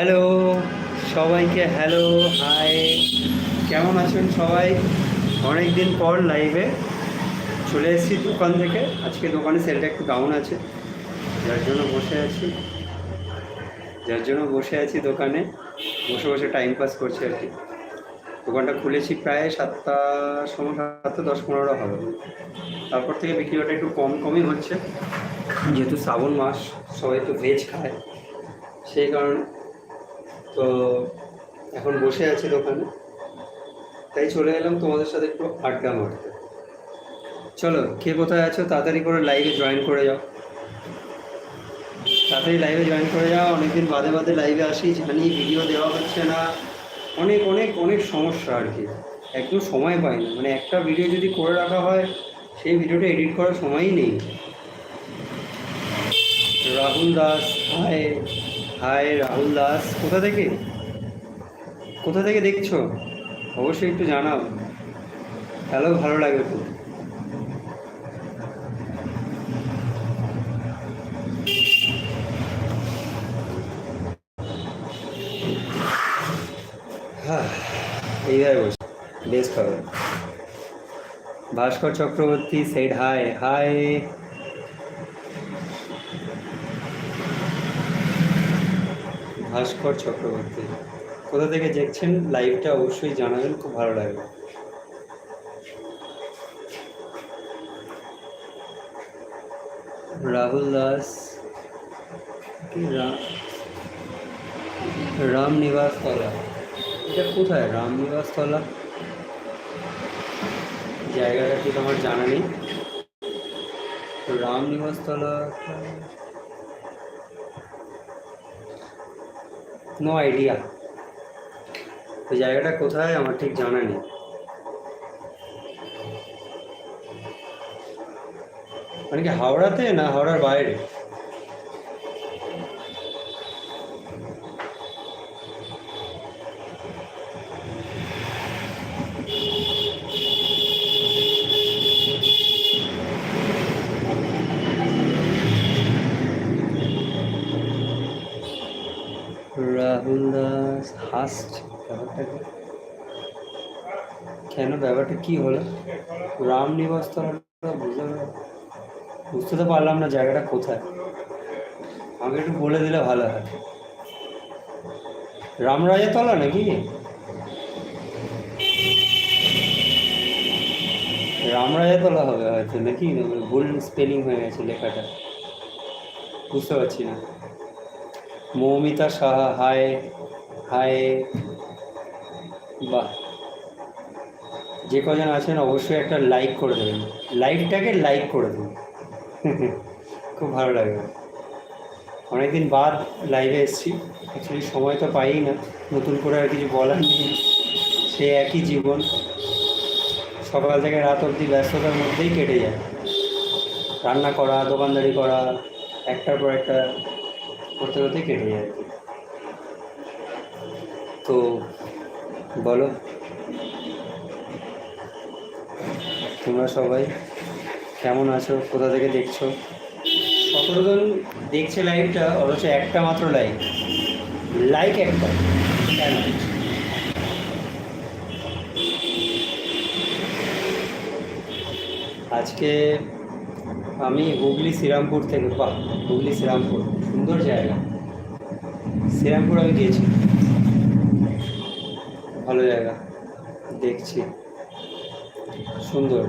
Hello সবাইকে hello hi কেমন আছেন সবাই? অনেক দিন পর লাইভে চলে এসেছি দোকান থেকে। আজকে দোকানে সেলটা একটু ডাউন আছে। যার জন্য বসে আছি। যার জন্য বসে আছি দোকানে। বসে বসে টাইম পাস করছি আর কি। দোকানটা খুলেছি প্রায় সাতটা, সময় সাতটা দশ পনেরো হবে। তারপর থেকে বিক্রি বাটা একটু কম কমই হচ্ছে। যেহেতু শ্রাবণ মাস, সবাই তো ভেজ খায়। সেই কারণে তো এখন বসে আছি দোকানে। তাই চলে এলাম তোমাদের সাথে একটু আড্ডা মারতে। চলো, কে কোথায় আছো তাড়াতাড়ি করে লাইভে জয়েন করে যাও। তাড়াতাড়ি লাইভে জয়েন করে যাও, অনেকদিন বাদে বাদে লাইভে আসি, জানি ভিডিও দেওয়া হচ্ছে না। অনেক অনেক অনেক সমস্যা আর কি। একদম সময় পাই না। মানে একটা ভিডিও যদি করে রাখা হয়, সেই ভিডিওটা এডিট করার সময়ই নেই। রাহুল দাস হাই হাই রাহুল দাস, কোথা থেকে? কোথা থেকে দেখছ? অবশ্যই একটু জানাও। তাহলেও ভালো লাগবে খুব। হ্যাঁ এইভাবে Bhaskar Chakraborty said hi hi Bhaskar Chakraborty. কোথা থেকে দেখছেন লাইভটা অবশ্যই জানাবেন, খুব ভালো লাগবে। রাহুল দাস কি রা- রাম নিবাস তলা এটা কোথায়? রাম নিবাস তলা জায়গাটা ঠিক আমার জানা নেই। রাম নিবাস তলা নো আইডিয়া। ওই জায়গাটা কোথায় আমার ঠিক জানা নেই। মানে কি হাওড়াতে না হাওড়ার বাইরে রাহুল দাস হাসছে ব্যাপারটা কি? কেন ব্যাপারটা কি হলো? রাম নিবাস তলাটা বুঝতে বুঝতে তো পারলাম না জায়গাটা কোথায়। আমাকে একটু বলে দিলে ভালো হয়। রামরাজা তলা নাকি? রামরাজা তলা হবে হয়তো নাকি? মানে ভুল স্পেলিং হয়ে গেছে লেখাটা। বুঝতে পারছি না। মৌমিতা সাহা, হায় হায়, বাহ। যে কজন আছেন অবশ্যই একটা লাইক করে দেবেন। লাইভটাকে লাইক করে দেবেন খুব ভালো লাগবে অনেকদিন বাদ লাইভে এসেছি। অ্যাকচুয়ালি সময় তো পাই না। নতুন করে আর কিছু বলার নেই। সে একই জীবন। সকাল থেকে রাত অবধি ব্যস্ততার মধ্যেই কেটে যায়। রান্না করা, দোকানদারি করা, একটার পর একটা করতে করতে কেটে যায়। তো বলো। তোমরা সবাই। কেমন আছো? কোথা থেকে দেখছ? সতেরো জন দেখছে লাইভটা অথচ একটা মাত্র লাইক লাইক একটা। কেন? আজকে আমি হুগলি শ্রীরামপুর থেকে, বাহ, হুগলি শ্রীরামপুর, সুন্দর জায়গা। শ্রীরামপুর আমি গিয়েছি। ভালো জায়গা, দেখছি। সুন্দর।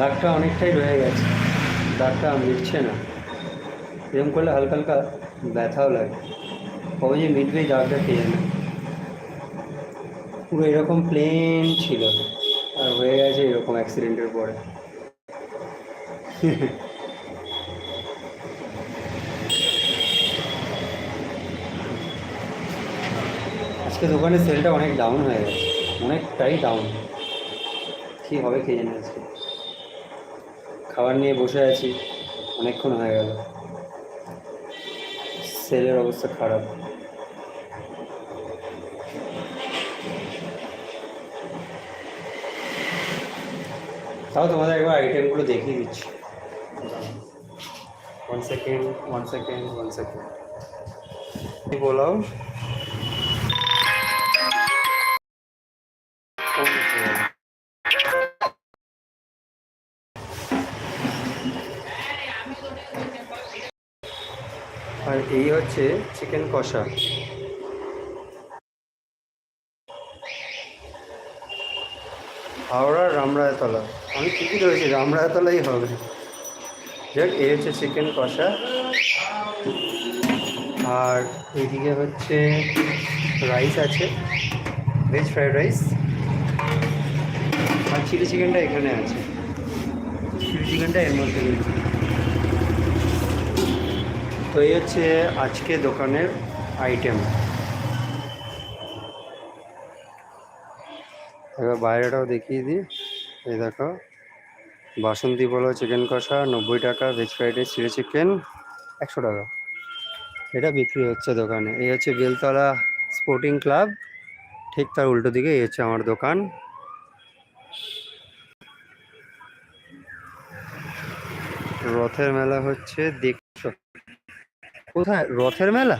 দাগটা অনেকটাই রয়ে গেছে। দাগটা মিটছে না। এরকম করলে হালকা হালকা ব্যথাও লাগে। কবে যে মিটবে দাগটা কে পুরো এরকম প্লেন ছিল। আর হয়ে গেছে এরকম অ্যাক্সিডেন্টের পরে। আজকে দোকানের সেলটা অনেক ডাউন হয়ে গেছে। অনেকটাই ডাউন কী হবে কে জানে আজকে? খাবার নিয়ে বসে আছি। অনেকক্ষণ হয়ে গেল। সেলের অবস্থা খারাপ। তাও তোমাদের একবার আইটেমগুলো দেখিয়ে দিচ্ছি। One second one second one second pulao হচ্ছে চিকেন কষা। হাওড়ার রামরায়তলা। আমি ঠিকই রয়েছি রামরায়তলাই হবে। যাক এ হচ্ছে চিকেন কষা। আর এদিকে হচ্ছে রাইস আছে ভেজ ফ্রাইড রাইস আর চিলি চিকেনটা এখানে আছে। চিলি চিকেনটা এর মধ্যে রয়েছে। এই হচ্ছে আজকে দোকানের আইটেম এবার বাইরেটাও দেখিয়ে দিই। এই দেখো, বাসন্তী পোলাও চিকেন কষা, নব্বই টাকা veg fried rice chili chicken একশো টাকা। এটা বিক্রি হচ্ছে দোকানে। এই হচ্ছে বেলতলা স্পোর্টিং ক্লাব ঠিক তার উল্টো দিকে এই হচ্ছে আমার দোকান। রথের মেলা হচ্ছে দেখছ কোথায়? রথের মেলা?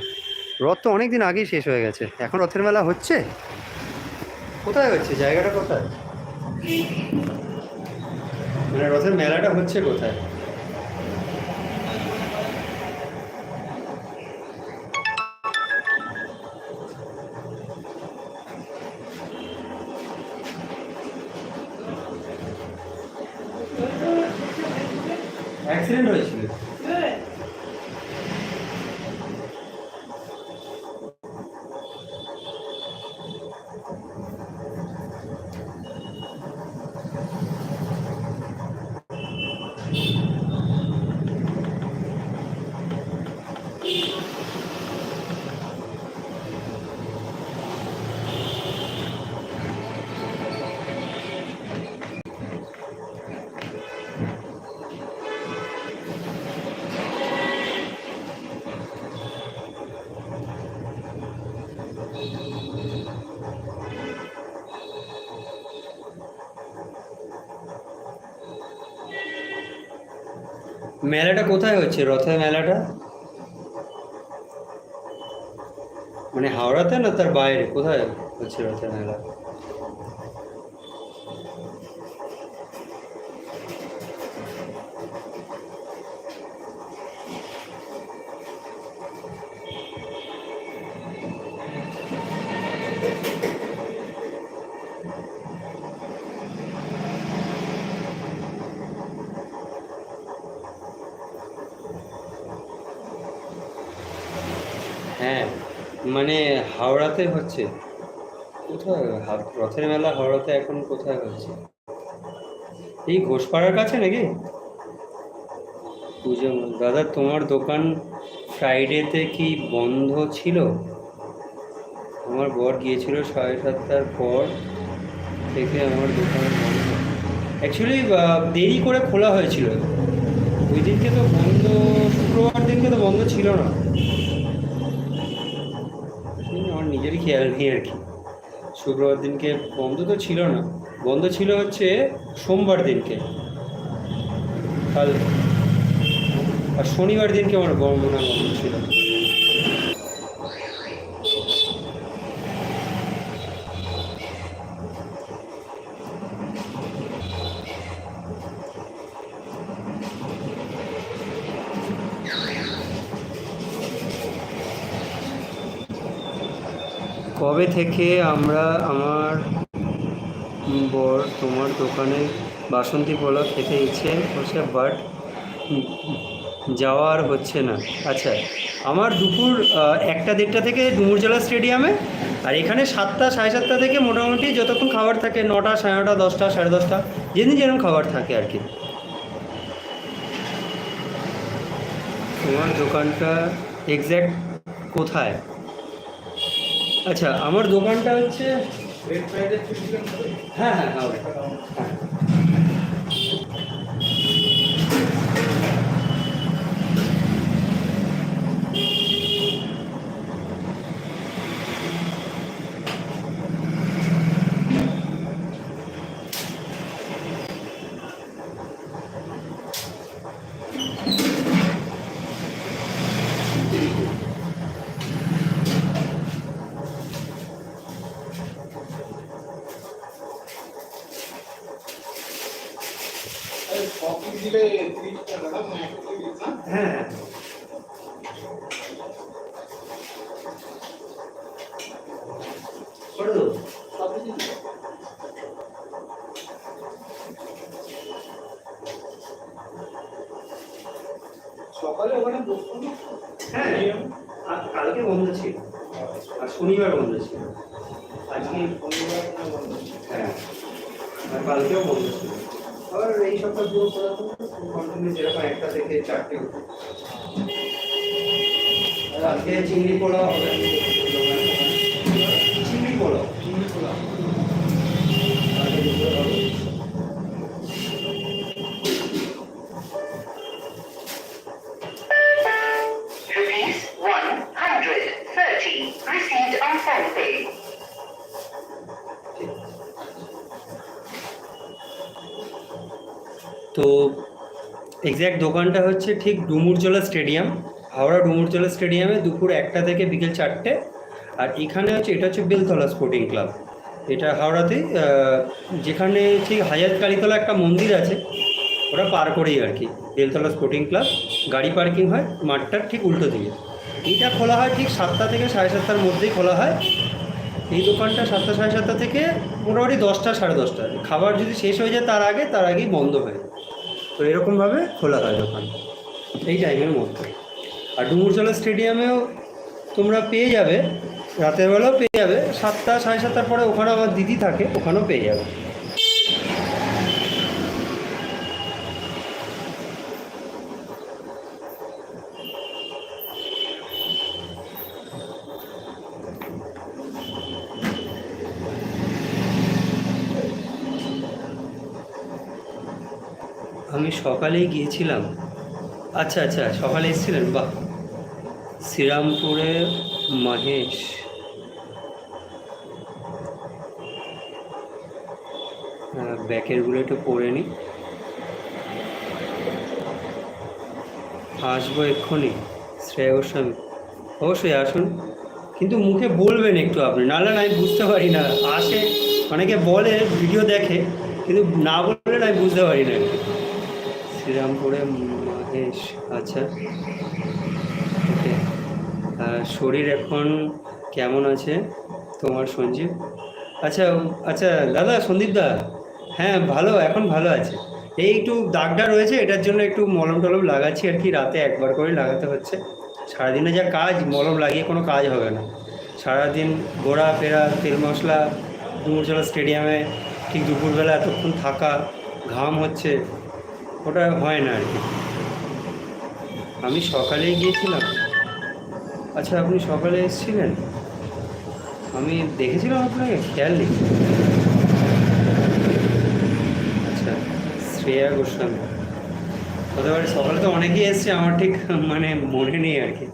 রথ তো অনেক দিন আগেই শেষ হয়ে গেছে। এখন রথের মেলা হচ্ছে? কোথায় হচ্ছে? জায়গাটা কোথায়? মানে রথের মেলাটা হচ্ছে কোথায়? অ্যাক্সিডেন্ট হয়েছিল মেলাটা কোথায় হচ্ছে? রথের মেলাটা? মানে হাওড়াতে না তার বাইরে? কোথায় হচ্ছে রথের মেলা? মানে হাওড়াতে হচ্ছে। কোথায়? রথের মেলা হাওড়াতে এখন কোথায় হচ্ছে? এই ঘোষপাড়ার কাছে নাকি? পুজো দাদা, তোমার দোকান ফ্রাইডেতে কি বন্ধ ছিল? আমার বর গিয়েছিল সাড়ে সাতটার পর থেকে আমার দোকান বন্ধ। অ্যাকচুয়ালি দেরি করে খোলা হয়েছিল। ওই দিনকে তো বন্ধ, শুক্রবার দিনকে তো বন্ধ ছিল না হুম, আমার নিজেরই খেয়াল আর কি। শুক্রবার দিনকে বন্ধ তো ছিল না। বন্ধ ছিল হচ্ছে সোমবার দিনকে। কাল আর শনিবার দিনকে আমার বন্ধ মনে বন্ধ ছিল। কবে থেকে আমরা আমার বর, তোমার দোকানে বাসন্তী পোলাও খেতে ইচ্ছে হচ্ছে বাট যাওয়ার হচ্ছে না। আচ্ছা আমার দুপুর একটা দেড়টা থেকে ডুমুরজলা স্টেডিয়ামে, আর এখানে সাতটা, সাড়ে সাতটা থেকে মোটামুটি যতক্ষণ খাবার থাকে, নটা, সাড়ে নটা, দশটা, সাড়ে দশটা, যেদিন যেরকম খাবার থাকে আর কি। তোমার দোকানটা এক্স্যাক্ট কোথায়? আচ্ছা আমার দোকানটা হচ্ছে হ্যাঁ হ্যাঁ হ্যাঁ হ্যাঁ কফি দিলে তিরিশ টাকা দাদা এক কফি দিস না হ্যাঁ করে দেবো কফি দিস সকালে ওখানে বসতো না হ্যাঁ আর কালকে বন্ধ ছিল আর শনিবার বন্ধ ছিল। আজকে শনিবার বন্ধ হ্যাঁ। আর কালকেও বন্ধ ছিল। আবার এই সপ্তাহ পুরো খোলা তো কন্টিনিউ যেরকম একটা থেকে চারটে। আজকে চিংড়ি পোলাও হবে। তো এক্স্যাক্ট দোকানটা হচ্ছে ঠিক ডুমুরজলা স্টেডিয়াম, হাওড়া ডুমুরজলা স্টেডিয়ামে দুপুর একটা থেকে বিকেল চারটে। আর এখানে হচ্ছে, এটা হচ্ছে বেলতলা স্পোর্টিং ক্লাব এটা হাওড়াতে যেখানে ঠিক হাজার কালীতলা একটা মন্দির আছে, ওটা পার করেই আর কি, বেলতলা স্পোর্টিং ক্লাব গাড়ি পার্কিং হয় মাঠটার ঠিক উল্টো দিকে। এইটা খোলা হয় ঠিক সাতটা থেকে সাড়ে সাতটার মধ্যেই খোলা হয়। এই দোকানটা সাতটা সাড়ে সাতটা থেকে মোটামুটি দশটা সাড়ে দশটা। খাবার যদি শেষ হয়ে যায়, তার আগে, তার আগেই বন্ধ হয় তো এরকমভাবে খোলা হয় দোকান। এই টাইমের মধ্যে। আর ডুমুরজলা স্টেডিয়ামেও তোমরা পেয়ে যাবে, রাতের বেলাও পেয়ে যাবে, সাতটা, সাড়ে সাতটার পরে ওখানে আমার দিদি থাকে, ওখানেও পেয়ে যাবে আমি সকালেই গিয়েছিলাম। আচ্ছা আচ্ছা সকালে এসেছিলেন? বাহ! শ্রীরামপুরে মহেশ। ব্যাকেরগুলো একটু পরে নি। আসব এক্ষুনি, শ্রেয়া গোস্বামী। অবশ্যই আসুন। কিন্তু মুখে বলবেন একটু আপনি, না আমি বুঝতে পারি না। আসে, অনেকে বলে, ভিডিও দেখে, কিন্তু না বললে আমি বুঝতে পারি না। শ্রীরামপুরে মহেশ আচ্ছা। ওকে শরীর এখন কেমন আছে তোমার সঞ্জীব? আচ্ছা আচ্ছা দাদা, সন্দীপ দা হ্যাঁ ভালো, এখন ভালো আছে। এই একটু দাগটা রয়েছে, এটার জন্য একটু মলম টলম লাগাচ্ছি আর কি, রাতে একবার করে লাগাতে হচ্ছে। সারাদিনে যা কাজ, মলম লাগিয়ে কোনো কাজ হবে না। সারাদিন ঘোরা ফেরা তেল মশলা ডুমুরজলা স্টেডিয়ামে ঠিক দুপুরবেলা এতক্ষণ থাকা, ঘাম হচ্ছে। ওটা হয় না আর কি। আমি সকালেই গিয়েছিলাম। আচ্ছা আপনি সকালে এসেছিলেন? আমি দেখেছিলাম আপনাকে, খেয়াল নেই। আচ্ছা শ্রেয়া গোস্বামী। কতবার সকালে তো অনেকেই এসছে, আমার ঠিক মানে মনে নেই আর কি।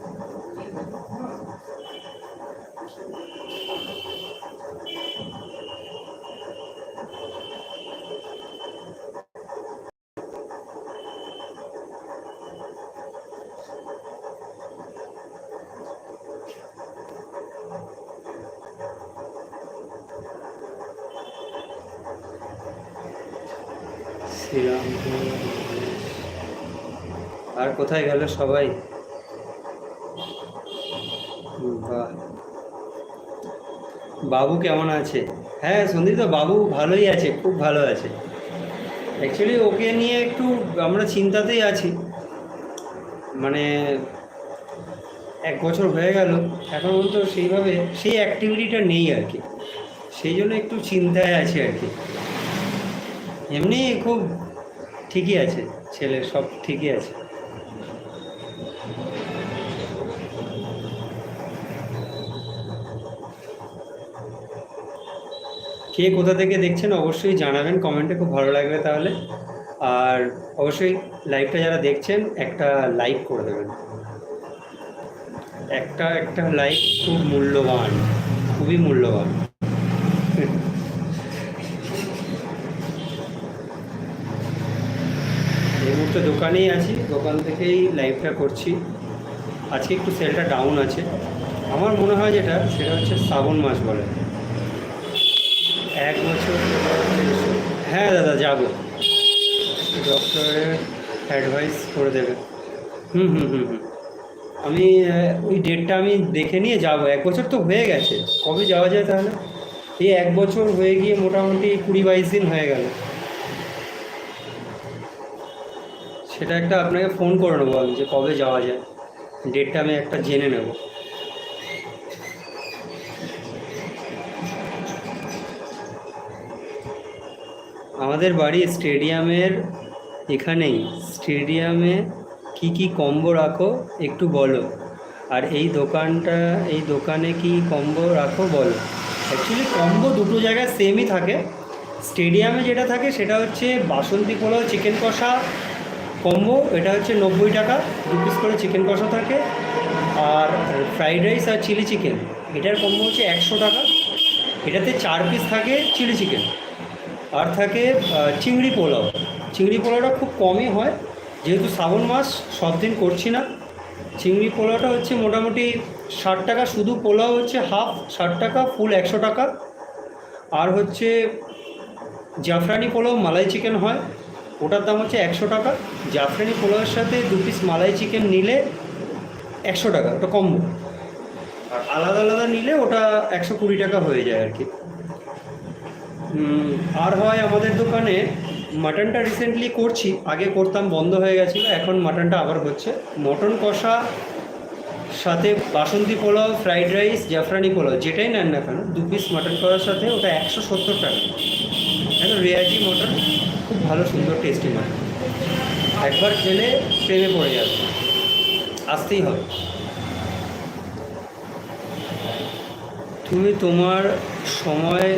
আর কোথায় গেল সবাই? বাবু কেমন আছে? হ্যাঁ সন্দীপ বাবু ভালোই আছে, খুব ভালো আছে। অ্যাকচুয়ালি ওকে নিয়ে একটু আমরা চিন্তাতেই আছি। মানে এক বছর হয়ে গেল, এখন পর্যন্ত সেইভাবে, সেই অ্যাক্টিভিটিটা নেই আর কি। সেই জন্য একটু চিন্তায় আছি আর কি। এমনি খুব ঠিকই আছে ছেলে সব ঠিকই আছে। কে কোথা থেকে দেখছেন অবশ্যই জানাবেন, কমেন্টে খুব ভালো লাগবে তাহলে। আর অবশ্যই লাইভটা যারা দেখছেন, একটা লাইক করে দেবেন। একটা একটা লাইক খুব মূল্যবান, খুবই মূল্যবান। এই মুহূর্তে দোকানেই আছি, দোকান থেকেই লাইভটা করছি। আজকে একটু সেলটা ডাউন আছে। আমার মনে হয় যেটা, সেটা হচ্ছে শ্রাবণ মাস বলে। এক বছর হ্যাঁ দাদা, যাব। ডক্টরের অ্যাডভাইস করে দেবে। হুম হুম হুম হুম। আমি ওই ডেটটা আমি দেখে নিয়ে যাব। এক বছর তো হয়ে গেছে। কবে যাওয়া যায় তাহলে? এই এক বছর হয়ে গিয়ে মোটামুটি কুড়ি বাইশ দিন হয়ে গেল। সেটা একটা আপনাকে ফোন করে নেব আমি যে কবে যাওয়া যায়। ডেটটা আমি একটা জেনে নেব। আমাদের বাড়ি স্টেডিয়ামের এখানেই। স্টেডিয়ামে কি কি কম্বো রাখো একটু বলো। আর এই দোকানটা, এই দোকানে কি কম্বো রাখো বলো। অ্যাকচুয়ালি কম্বো দুটো জায়গায় সেমই থাকে। স্টেডিয়ামে যেটা থাকে সেটা হচ্ছে বাসন্তী পোলাও, চিকেন কষা কম্বো এটা হচ্ছে নব্বই টাকা, দু পিস করে চিকেন কষা থাকে। আর ফ্রাইড রাইস আর চিলি চিকেন এটার কম্বো হচ্ছে একশো টাকা। এটাতে চার পিস থাকে চিলি চিকেন আর থাকে চিংড়ি পোলাও। চিংড়ি পোলাওটা খুব কমই হয়, যেহেতু শ্রাবণ মাস, সব দিন করছি না। চিংড়ি পোলাওটা হচ্ছে মোটামুটি ষাট টাকা, শুধু পোলাও হচ্ছে হাফ, ষাট টাকা ফুল একশো টাকা। আর হচ্ছে জাফরানি পোলাও, মালাই চিকেন হয়। ওটার দাম হচ্ছে একশো টাকা। জাফরানি পোলাওয়ের সাথে দু পিস মালাই চিকেন নিলে একশো টাকা, ওটা কম্বো আর আলাদা আলাদা নিলে ওটা একশো কুড়ি টাকা হয়ে যায় আর কি। আর হয় আমাদের দোকানে মাটনটা রিসেন্টলি করছি, আগে করতাম, বন্ধ হয়ে গেছিল, এখন মাটনটা আবার হচ্ছে। মটন কষা, সাথে বাসন্তী পোলাও ফ্রাইড রাইস জাফরানি পোলাও, যেটাই নেন না কেন, দু পিস মাটন করার সাথে ওটা একশো সত্তর টাকা। রেয়াজি মটন। ভালো, সুন্দর টেস্টি মাটন একবার খেলে প্রেমে পড়ে যাবে। আসতেই হবে। তুমি তোমার সময়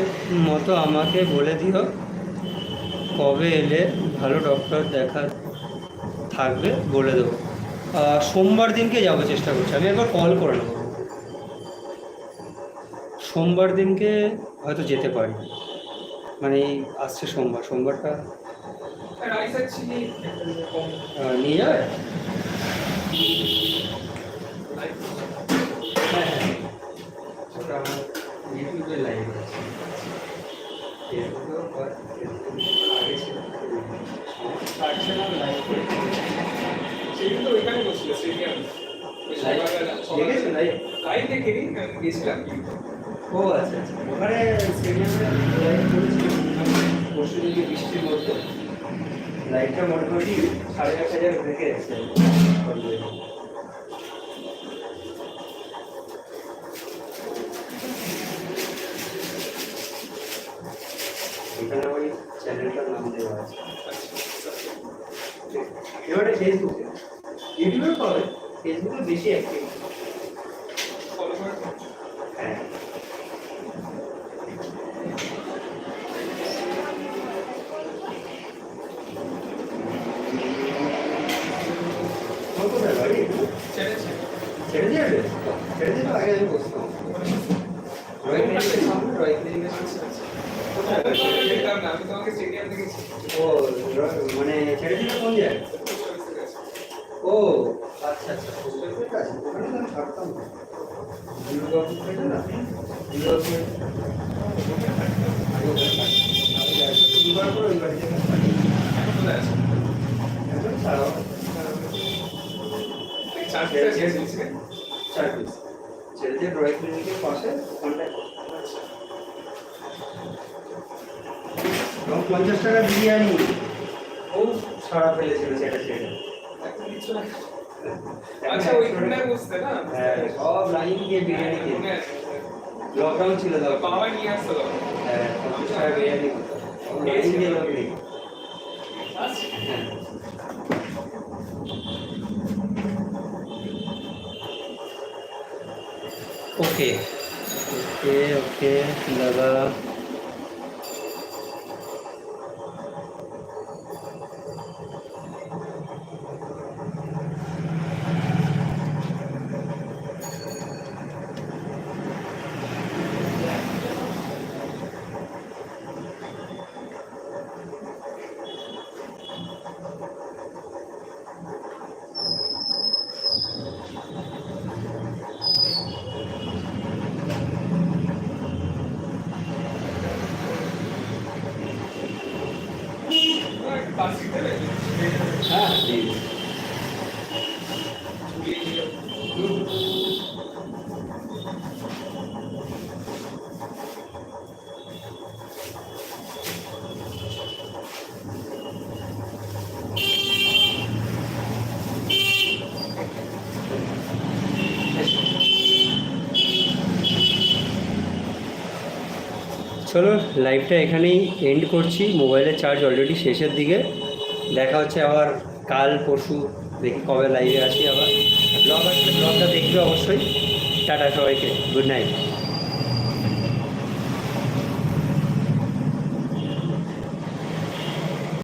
মতো আমাকে বলে দিও কবে এলে ভালো ডক্টর দেখা থাকবে, বলে দেবো। সোমবার দিনকে যাব চেষ্টা করছি। আমি একবার কল করে নেব। সোমবার দিনকে হয়তো যেতে পারি। মানে আসছে সোমবার। সোমবারটা রাইস আর চিনি নিয়ে যাবে? হ্যাঁ হ্যাঁ। ইউটিউবে লাইভ আছে ফেসবুকেও হয়, আগে ছিল পারছে না লাইভ করে তো ওইখানে বসছিল স্টেডিয়াম লাইভ লাইভ দেখিনি গেছিলাম ও আচ্ছা আচ্ছা। ওখানে স্টেডিয়ামে লাইভ করেছি। পরশু দিকে বৃষ্টির মধ্যে। লাইটটা মোটামুটি সাড়ে আট হাজার রেখে এসছে এখানে ওই চ্যানেলটার নাম দেওয়া আছে। এবারে ফেসবুকে ইউটিউবে পাবে ফেসবুকে বেশি অ্যাক্টিভ হ্যাঁ তোমার কোথায় বাড়ি? ছেড়েছে ছেড়ে দিয়ে আসবে? ছেড়ে দিয়ে তো আগে আমি বসতাম। রয়্যাল ক্লিনিকের সামনে, রয়্যাল ক্লিনিকের সামনে। কোথায় বাড়ি? যেতাম না আমি তোমাকে স্টেডিয়াম দেখেছি ও, র- মানে ছেড়ে দিলে কোন জায়গায়? পোস্ট অফিসের কাছে ও, আচ্ছা, আচ্ছা, পোস্ট অফিসের কাছে। ওখানে তো আমি থাকতাম না। দুর্গাপুর থেকে না? দুর্গাপুর। আগে ওখানে থাকতাম। তারপরে একটু দুবার করে ওই বাড়িতে থাকতাম। এখন কোথায় আছে এখন ছাড়াও। চারটে আছে গেছে চার পিস। ছেড়ে দিয়ে রয়্যাল ক্লিনিকের পাশে ওখানটায় এবং পঞ্চাশ টাকা বিরিয়ানি ও সারা ফেলেছিল সেটা না আচ্ছা ওইখানে বসতে না? হ্যাঁ সব লাইন দিয়ে বিরিয়ানি খেয়ে। লকডাউন ছিল বাবা নিয়ে আসতো হ্যাঁ বিরিয়ানি হতো। তখন লাইন দিয়ে চলো লাইভটা এখানেই এন্ড করছি। মোবাইলের চার্জ অলরেডি শেষের দিকে। দেখা হচ্ছে আবার কাল, পরশু, দেখি কবে লাইভে আসি আবার। ব্লগ আসলে ব্লগটা দেখবে অবশ্যই। টাটা সবাইকে গুড নাইট